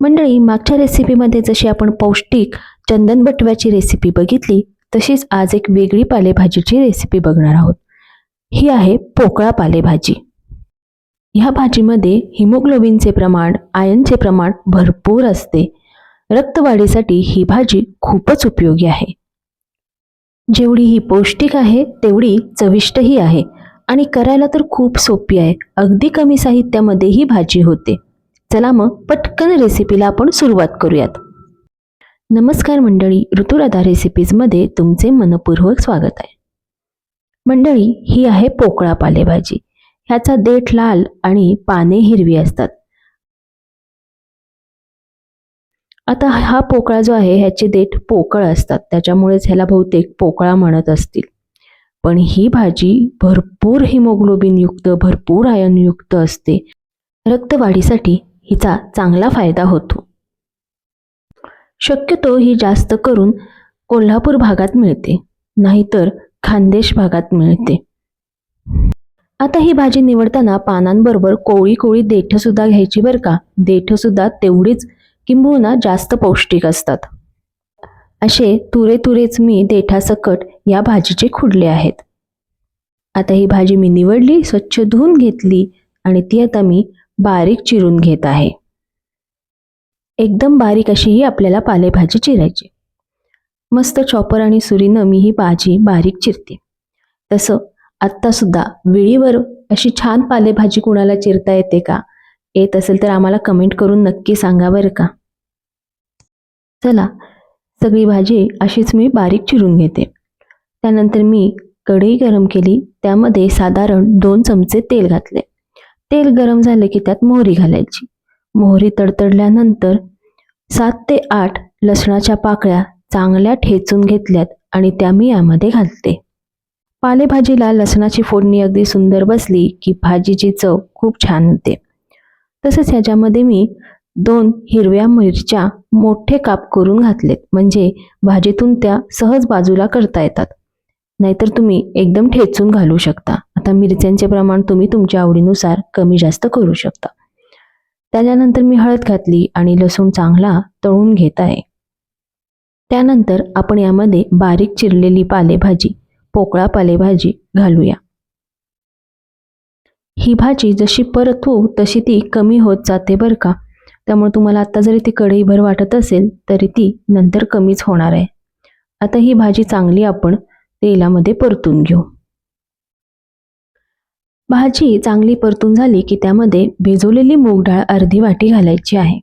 मंडळी मागच्या रेसिपीमध्ये जशी आपण पौष्टिक चंदन बटव्याची रेसिपी बघितली तशीच आज एक वेगळी पालेभाजीची रेसिपी बघणार आहोत. ही आहे पोकळा पालेभाजी. ह्या भाजीमध्ये हिमोग्लोबिनचे प्रमाण आयनचे प्रमाण भरपूर असते. रक्तवाढीसाठी ही भाजी खूपच उपयोगी आहे. जेवढी ही पौष्टिक आहे तेवढी चविष्टही आहे आणि करायला तर खूप सोपी आहे. अगदी कमी साहित्यामध्ये ही भाजी होते. चला मग पटकन रेसिपीला आपण सुरुवात करूयात. नमस्कार मंडळी ऋतुराधा रेसिपीजमध्ये तुमचे मनपूर्वक स्वागत आहे. मंडळी ही आहे पोकळा पालेभाजी. ह्याचा देठ लाल आणि पाने हिरवी असतात. आता हा पोकळा जो आहे ह्याचे देठ पोकळ असतात. त्याच्यामुळेच ह्याला बहुतेक पोकळा म्हणत असतील. पण ही भाजी भरपूर हिमोग्लोबिन युक्त भरपूर आयनयुक्त असते. रक्तवाढीसाठी हिचा चांगला फायदा होतो. शक्यतो ही जास्त करून कोल्हापूर भागात मिळते नाहीतर खानदेश भागात मिळते. आता ही भाजी निवडताना पानांबरोबर कोळी कोळी देठ सुद्धा घ्यायची बरं का? देठ सुद्धा तेवढीच किंबहुना जास्त पौष्टिक असतात. असे तुरे तुरेच मी देठासकट या भाजीचे खुडले आहेत. आता ही भाजी मी निवडली स्वच्छ धुवून घेतली आणि ती आता मी बारीक चिरून घेत आहे. एकदम बारीक अशी ही आपल्याला पालेभाजी चिरायची. मस्त चॉपर आणि सुरीनं मी ही भाजी बारीक चिरते. तसं आत्तासुद्धा वेळीवर अशी छान पालेभाजी कुणाला चिरता येते का? येत असेल तर आम्हाला कमेंट करून नक्की सांगा बरं का? चला सगळी भाजी अशीच मी बारीक चिरून घेते. त्यानंतर मी कढई गरम केली. त्यामध्ये साधारण दोन चमचे तेल घातले. तेल गरम झाले की त्यात मोहरी घालायची. मोहरी तडतडल्यानंतर सात ते आठ लसणाच्या पाकळ्या चांगल्या ठेचून घेतल्यात आणि त्या मी यामध्ये घालते. पालेभाजीला लसणाची फोडणी अगदी सुंदर बसली की भाजीची चव खूप छान होते. तसंच ह्याच्यामध्ये मी दोन हिरव्या मिरच्या मोठे काप करून घातलेत. म्हणजे भाजीतून त्या सहज बाजूला करता येतात. नाहीतर तुम्ही एकदम ठेचून घालू शकता. आता मिरच्यांचे प्रमाण तुम्ही तुमच्या आवडीनुसार कमी जास्त करू शकता. त्याच्यानंतर मी हळद घातली आणि लसूण चांगला तळून घेत आहे. त्यानंतर आपण यामध्ये बारीक चिरलेली पालेभाजी पोकळा पालेभाजी घालूया. ही भाजी जशी परतू तशी ती कमी होत जाते बरं का? त्यामुळे तुम्हाला आता जरी ती कढईभर वाटत असेल तरी ती नंतर कमीच होणार आहे. आता ही भाजी चांगली आपण तेलामध्ये परतून घेऊ. भाजी चांगली परतून झाली की त्यामध्ये भिजवलेली मूग डाळ अर्धी वाटी घालायची आहे.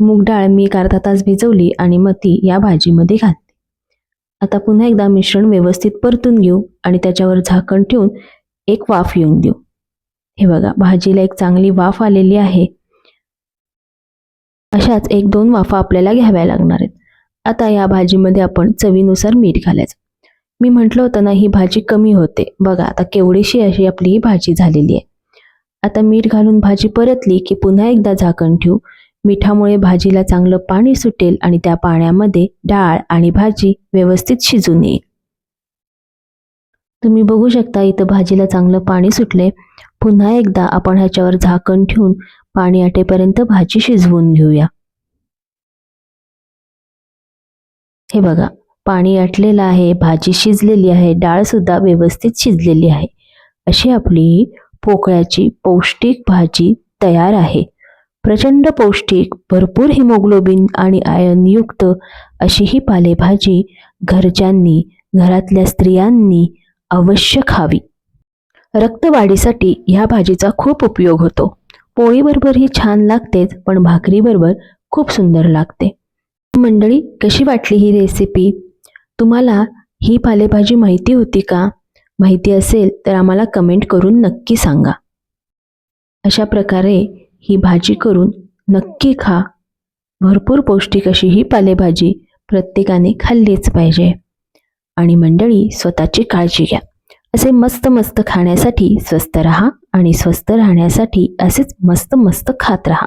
मूग डाळ मी एक अर्धा तास भिजवली आणि मग ती या भाजीमध्ये घालते. आता पुन्हा एकदा मिश्रण व्यवस्थित परतून घेऊ आणि त्याच्यावर झाकण ठेवून एक वाफ येऊन देऊ. हे बघा भाजीला एक चांगली वाफ आलेली आहे. अशाच एक दोन वाफा आपल्याला घ्याव्या लागणार आहेत. आता या भाजीमध्ये आपण चवीनुसार मीठ घालायचं. मी म्हटलं होतं ना ही भाजी कमी होते. बघा आता केवढीशी अशी आपली ही भाजी झालेली आहे. आता मीठ घालून भाजी परतली की पुन्हा एकदा झाकण ठेवू. मिठामुळे भाजीला चांगलं पाणी सुटेल आणि त्या पाण्यामध्ये डाळ आणि भाजी व्यवस्थित शिजून येईल. तुम्ही बघू शकता इथं भाजीला चांगलं पाणी सुटले पुन्हा एकदा आपण ह्याच्यावर झाकण ठेवून पाणी आटेपर्यंत भाजी शिजवून घेऊया. हे बघा पाणी आटलेलं आहे भाजी शिजलेली आहे डाळसुद्धा व्यवस्थित शिजलेली आहे. अशी आपली पोकळ्याची पौष्टिक भाजी तयार आहे. प्रचंड पौष्टिक भरपूर हिमोग्लोबिन आणि आयनयुक्त अशी ही पालेभाजी घरच्यांनी घरातल्या स्त्रियांनी अवश्य खावी. रक्तवाढीसाठी ह्या भाजीचा खूप उपयोग होतो. पोळीबरोबर ही छान लागतेच पण भाकरीबरोबर खूप सुंदर लागते. मंडळी कशी वाटली ही रेसिपी तुम्हाला ही पालेभाजी माहिती होती का? माहिती असेल तर आम्हाला कमेंट करून नक्की सांगा. अशा प्रकारे ही भाजी करून नक्की खा. भरपूर पौष्टिक अशी ही पालेभाजी प्रत्येकाने खाल्लीच पाहिजे. आणि मंडळी स्वतःची काळजी घ्या. असे मस्त मस्त खाण्यासाठी स्वस्त रहा आणि स्वस्त राहण्यासाठी असेच मस्त मस्त खात राहा.